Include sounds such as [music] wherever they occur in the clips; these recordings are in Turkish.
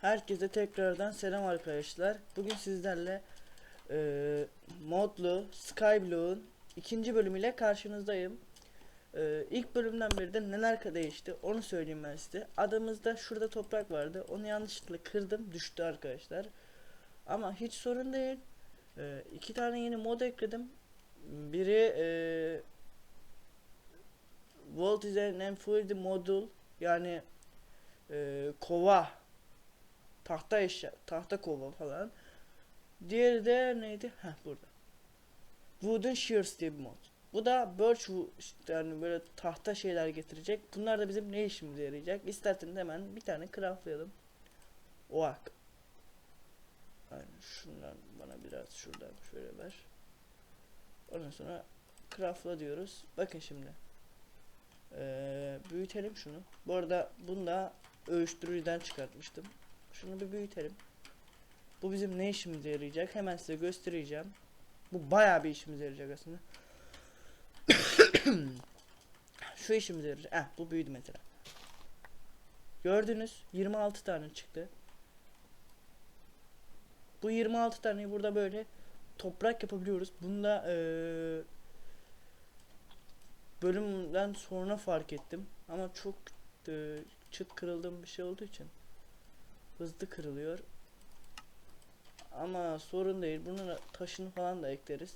Herkese tekrardan selam arkadaşlar. Bugün sizlerle e, modlu Skyblue'un ikinci bölümüyle karşınızdayım. E, ilk bölümden beri de neler değişti onu söyleyeyim ben size. Adamızda şurada toprak vardı. Onu yanlışlıkla kırdım düştü arkadaşlar. Ama hiç sorun değil. E, iki tane yeni mod ekledim. Biri e, Volt is an modul yani e, kova tahta eşya, tahta kova falan. Diğeri de neydi? Heh burada. Wooden Shears diye bir mod. Bu da birch işte yani böyle tahta şeyler getirecek. Bunlar da bizim ne işimize yarayacak? İsterseniz hemen bir tane craftlayalım. Oak. Aynen şundan bana biraz şuradan şöyle ver. Ondan sonra craftla diyoruz. Bakın şimdi. Ee, büyütelim şunu. Bu arada bunu da ölçtürücüden çıkartmıştım. Şunu bir büyütelim. Bu bizim ne işimize yarayacak? Hemen size göstereceğim. Bu bayağı bir işimize yarayacak aslında. [coughs] Şu işimize yarayacak. Eh bu büyüdü mesela. Gördünüz 26 tane çıktı. Bu 26 taneyi burada böyle toprak yapabiliyoruz. Bunda eee bölümden sonra fark ettim. Ama çok eee, çıt kırıldığım bir şey olduğu için hızlı kırılıyor. Ama sorun değil. Bunun taşını falan da ekleriz.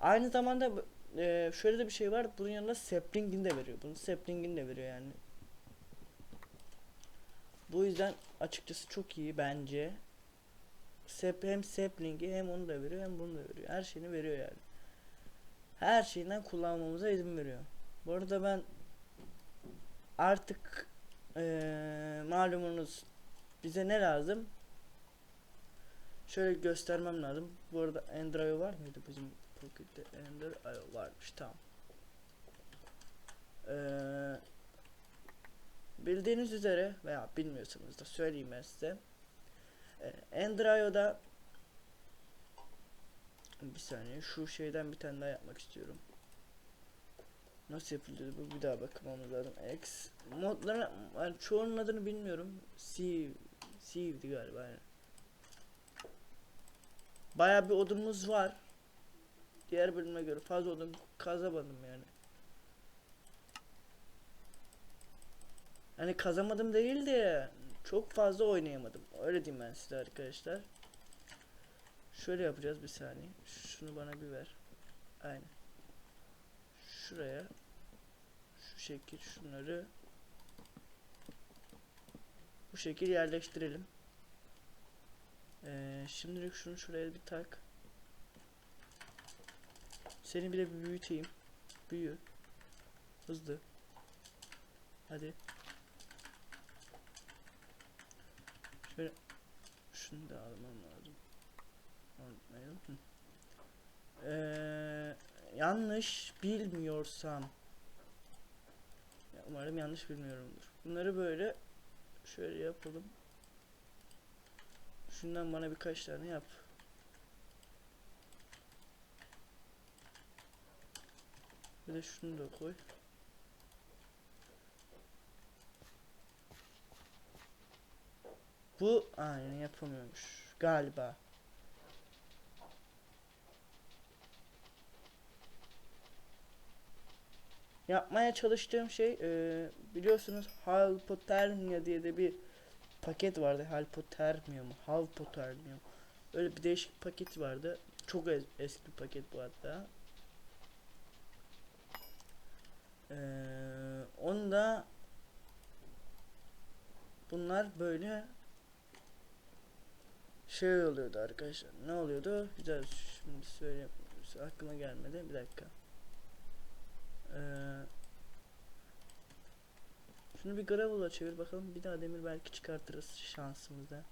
Aynı zamanda eee, şöyle de bir şey var. Bunun yanında sapling'ini de veriyor. Bunun sapling'ini de veriyor yani. Bu yüzden açıkçası çok iyi bence. Sap, hem sapling'i hem onu da veriyor hem bunu da veriyor. Her şeyini veriyor yani. Her şeyinden kullanmamıza izin veriyor. Bu arada ben artık eee malumunuz bize ne lazım? Şöyle göstermem lazım. Bu arada Endrayo var mıydı bizim Pocket'te? Endrayo varmış tamam. Eee bildiğiniz üzere veya bilmiyorsanız da söyleyeyim ben size. Eee Endrayo'da bir saniye şu şeyden bir tane daha yapmak istiyorum. Nasıl yapılıyor bu bir daha bakmamız lazım. X modların yani çoğunun adını bilmiyorum. Sieve, Sieve'di galiba yani. Bayağı bir odunumuz var. Diğer bölüme göre fazla odun kazamadım yani. Hani kazamadım değil de çok fazla oynayamadım. Öyle diyeyim ben size arkadaşlar. Şöyle yapacağız bir saniye. Şunu bana bir ver. Aynen. Şuraya şu şekil şunları bu şekil yerleştirelim. Ee, şimdilik şunu şuraya bir tak. Seni bile büyüteyim. Büyü. Hızlı. Hadi. Şöyle şunu da almam lazım. Unutmayalım. Ee, yanlış bilmiyorsam umarım yanlış bilmiyorumdur. Bunları böyle şöyle yapalım. Şundan bana birkaç tane yap. Bir de şunu da koy. Bu aynen yapamıyormuş galiba. Yapmaya çalıştığım şey e, biliyorsunuz Halpotermia diye de bir paket vardı. Halpotermia mı? Halpotermia mı? Öyle bir değişik paket vardı. Çok es- eski bir paket bu hatta. Ee, onda bunlar böyle şey oluyordu arkadaşlar. Ne oluyordu? Güzel şimdi söyleyeyim. Aklıma gelmedi. Bir dakika. Ee, şunu bir gravel'a çevir bakalım. Bir daha demir belki çıkartırız şansımızda.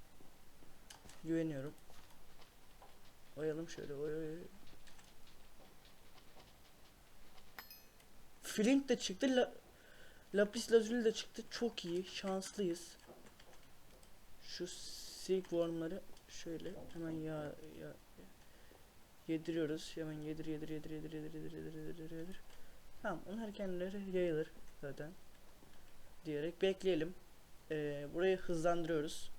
Güveniyorum. Oyalım şöyle oy oy. Flint de çıktı. La Lapis lazuli de çıktı. Çok iyi. Şanslıyız. Şu silkworm'ları şöyle hemen ya, ya yediriyoruz. Hemen yedir yedir yedir yedir yedir yedir yedir yedir yedir. Tamam onlar kendileri yayılır zaten. Diyerek bekleyelim. Ee, burayı hızlandırıyoruz.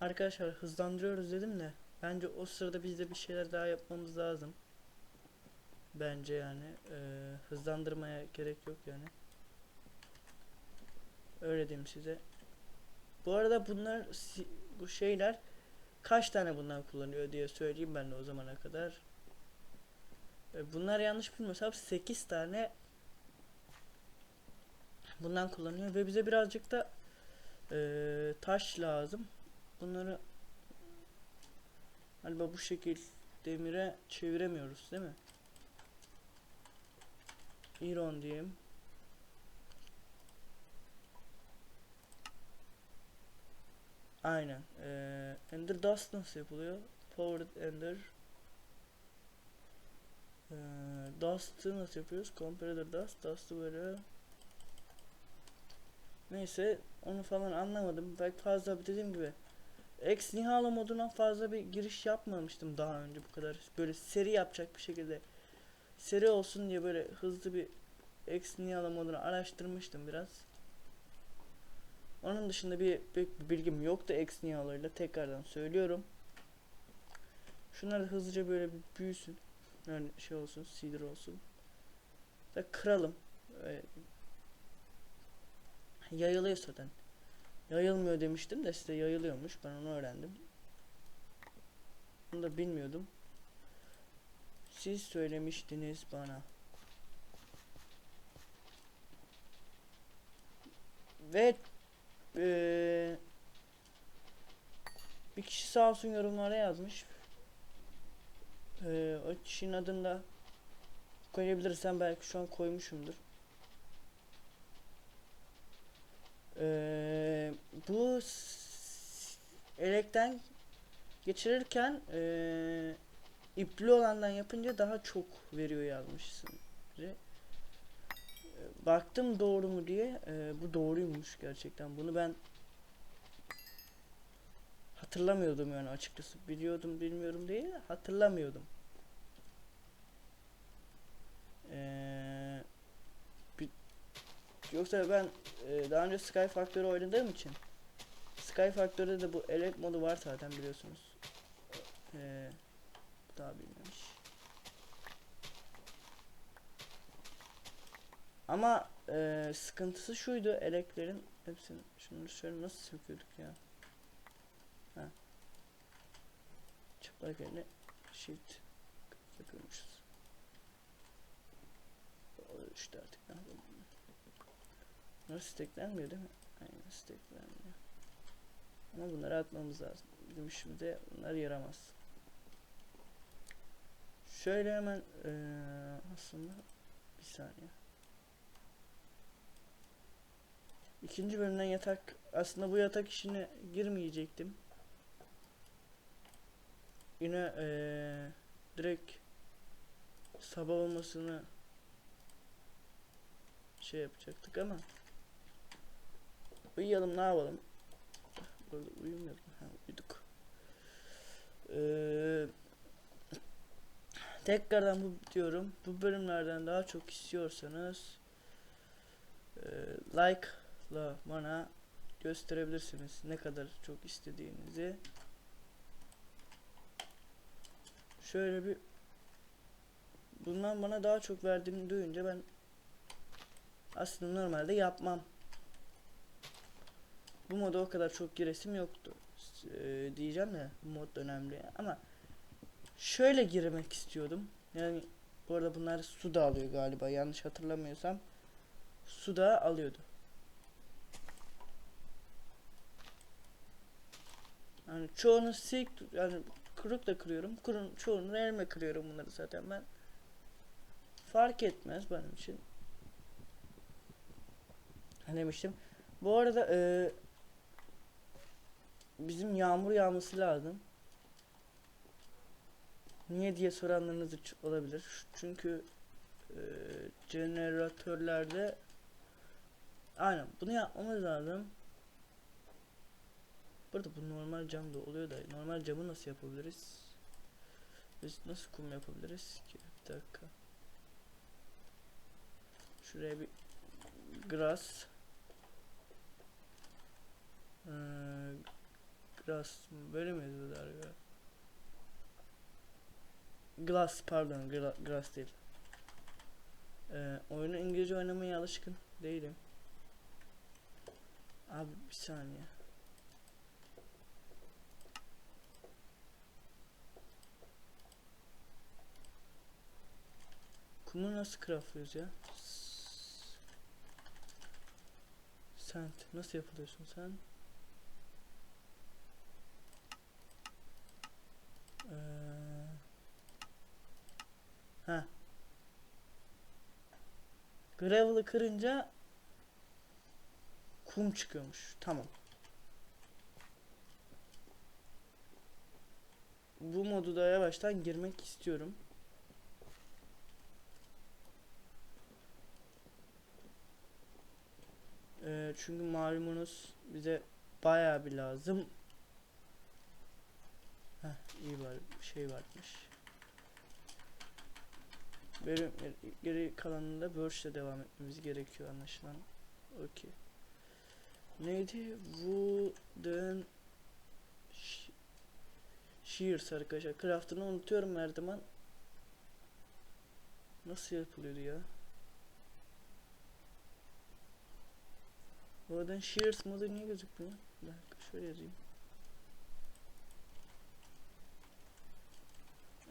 Arkadaşlar hızlandırıyoruz dedim de bence o sırada biz de bir şeyler daha yapmamız lazım. Bence yani e, hızlandırmaya gerek yok yani. Öyle diyeyim size. Bu arada bunlar bu şeyler kaç tane bundan kullanıyor diye söyleyeyim ben de o zamana kadar. E, Bunlar yanlış bilmiyorsam 8 tane bundan kullanıyor ve bize birazcık da e, taş lazım. Bunları galiba bu şekil demire çeviremiyoruz değil mi? Iron diyeyim. Aynen. Ee, Ender Dust nasıl yapılıyor? Powered Ender. Ee, Dust'ı nasıl yapıyoruz? Comparator Dust. Dust'ı böyle. Neyse onu falan anlamadım. Belki fazla dediğim gibi Ex Nihilo moduna fazla bir giriş yapmamıştım daha önce bu kadar. Böyle seri yapacak bir şekilde seri olsun diye böyle hızlı bir Ex Nihilo modunu araştırmıştım biraz. Onun dışında bir, büyük bir bilgim yoktu Ex Nihilo ile tekrardan söylüyorum. Şunlar da hızlıca böyle bir büyüsün. Yani şey olsun, seeder olsun. Da kıralım. Ee, yayılıyor zaten. Yayılmıyor demiştim de size yayılıyormuş. Ben onu öğrendim. Bunu da bilmiyordum. Siz söylemiştiniz bana. Ve eee, bir kişi sağ olsun yorumlara yazmış. Eee, o kişinin adını da koyabilirsem belki şu an koymuşumdur. Eee, bu elekten geçirirken eee, ipli olandan yapınca daha çok veriyor yazmışsın. Baktım doğru mu diye. eee, bu doğruymuş gerçekten. Bunu ben hatırlamıyordum yani açıkçası. Biliyordum bilmiyorum değil hatırlamıyordum. Eee bi- yoksa ben eee, daha önce Sky Factory oynadığım için Sky Factory'de de bu elek modu var zaten biliyorsunuz. Bu daha bilmemiş. Ama eee, sıkıntısı şuydu eleklerin hepsini şunu şöyle nasıl söküyorduk ya? Ha. Çıplak elle shift yapıyormuşuz. İşte artık ne yapalım. Bunlar steklenmiyor değil mi? Aynen steklenmiyor. Ama bunları atmamız lazım. Bizim işimize bunlar yaramaz. Şöyle hemen eee, aslında bir saniye. İkinci bölümden yatak aslında bu yatak işine girmeyecektim. Yine eee direkt sabah olmasını şey yapacaktık ama uyuyalım ne yapalım? Burada uyumuyordum ha uyuduk. Eee, tekrardan bu diyorum. Bu bölümlerden daha çok istiyorsanız eee, like'la bana gösterebilirsiniz ne kadar çok istediğinizi şöyle bir bundan bana daha çok verdiğini duyunca ben aslında normalde yapmam. Bu moda o kadar çok giresim yoktu. Eee, diyeceğim ya mod önemli ama şöyle girmek istiyordum. Yani bu arada bunlar su da alıyor galiba yanlış hatırlamıyorsam. Su da alıyordu. Yani çoğunu silk yani kırık da kırıyorum. Kurun çoğunu elime kırıyorum bunları zaten ben. Fark etmez benim için. Ne demiştim? Bu arada e, bizim yağmur yağması lazım. Niye diye soranlarınız olabilir. Çünkü e, jeneratörlerde aynen bunu yapmamız lazım. Burada bu normal cam da oluyor da normal camı nasıl yapabiliriz? Biz nasıl kum yapabiliriz ki? Bir dakika. Şuraya bir grass Ee, Glass böyle mi yazıyorlar ya? Glass pardon gla, Glass değil. Ee, oyunu İngilizce oynamaya alışkın değilim. Abi bir saniye. Kumu nasıl craftlıyoruz ya? S- Sent nasıl yapılıyorsun sen? Ee, ha. Gravel'ı kırınca kum çıkıyormuş. Tamam. Bu modu da yavaştan girmek istiyorum. Ee, çünkü malumunuz bize bayağı bir lazım. Heh, iyi var bir şey varmış. Bölüm geri kalanında Word'le devam etmemiz gerekiyor anlaşılan. Okey. Neydi? Wooden Sh- Shears arkadaşlar. Craft'ını unutuyorum her zaman. Nasıl yapılıyordu ya? Wooden Shears modu niye gözükmüyor? Bir dakika şöyle yazayım.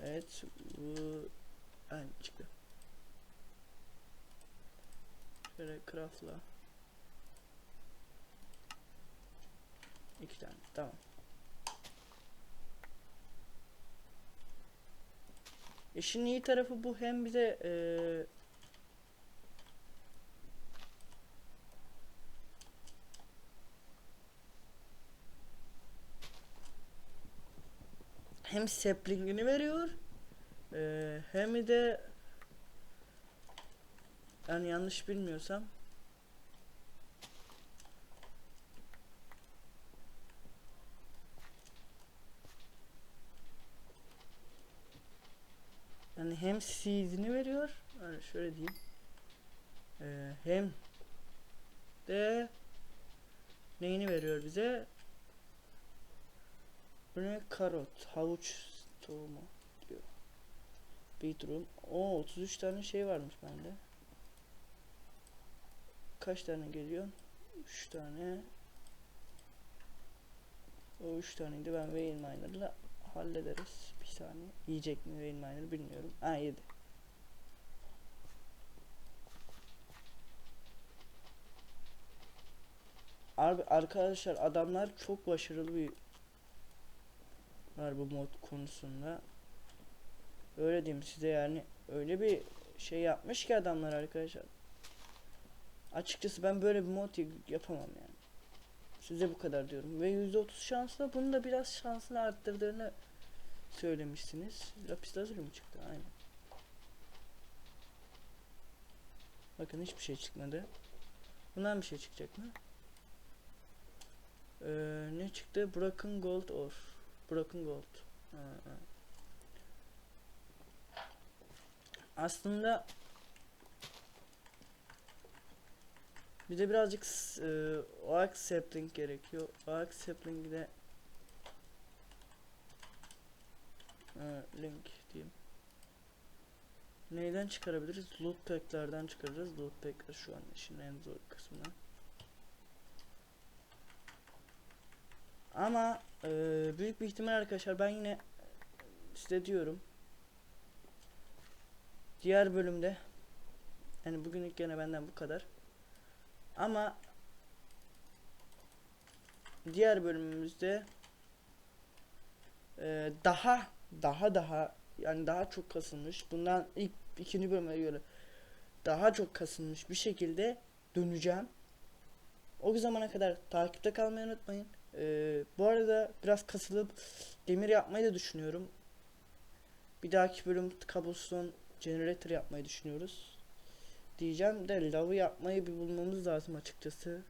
Evet. Bu Aynen çıktı. Şöyle craftla. İki tane. Tamam. İşin iyi tarafı bu hem bize eee hem saplingini veriyor eee, hem de yani yanlış bilmiyorsam yani hem seed'ini veriyor yani şöyle diyeyim eee, hem de neyini veriyor bize bu ne karot havuç tohumu diyor beetroot. O 33 tane şey varmış bende. Kaç tane geliyor? 3 tane. O 3 taneydi. Ben Vein Miner'la hallederiz. Bir saniye. Yiyecek mi Vein Miner bilmiyorum. Ha yedi. Abi arkadaşlar adamlar çok başarılı bir var bu mod konusunda. Öyle diyeyim size yani öyle bir şey yapmış ki adamlar arkadaşlar. Açıkçası ben böyle bir mod yapamam yani. Size bu kadar diyorum. Ve %30 şansla bunu da biraz şansını arttırdığını söylemişsiniz. Lapis lazuli mi çıktı? Aynen. Bakın hiçbir şey çıkmadı. Bundan bir şey çıkacak mı? Ee, ne çıktı? Broken Gold Ore. Broken Gold. Ha. Aslında bir de birazcık e, oak sapling gerekiyor. Oak sapling de Ha, link diyeyim. Neyden çıkarabiliriz? Loot pack'lerden çıkarırız. Loot pack'ler şu an işin en zor kısmı. Ama e, büyük bir ihtimal arkadaşlar ben yine size diyorum. Diğer bölümde yani bugünlük gene benden bu kadar. Ama diğer bölümümüzde e, daha daha daha yani daha çok kasılmış. Bundan ilk ikinci bölüme göre daha çok kasılmış bir şekilde döneceğim. O zamana kadar takipte kalmayı unutmayın. Ee, bu arada biraz kasılıp demir yapmayı da düşünüyorum. Bir dahaki bölüm cobblestone generator yapmayı düşünüyoruz. Diyeceğim de lavı yapmayı bir bulmamız lazım açıkçası.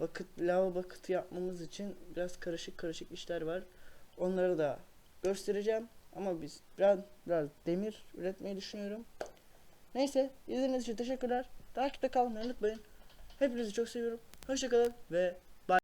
Bakıt, lava bakıtı yapmamız için biraz karışık karışık işler var. Onları da göstereceğim. Ama biz biraz, biraz demir üretmeyi düşünüyorum. Neyse izlediğiniz için teşekkürler. Takipte kalmayı unutmayın. Hepinizi çok seviyorum. Hoşçakalın ve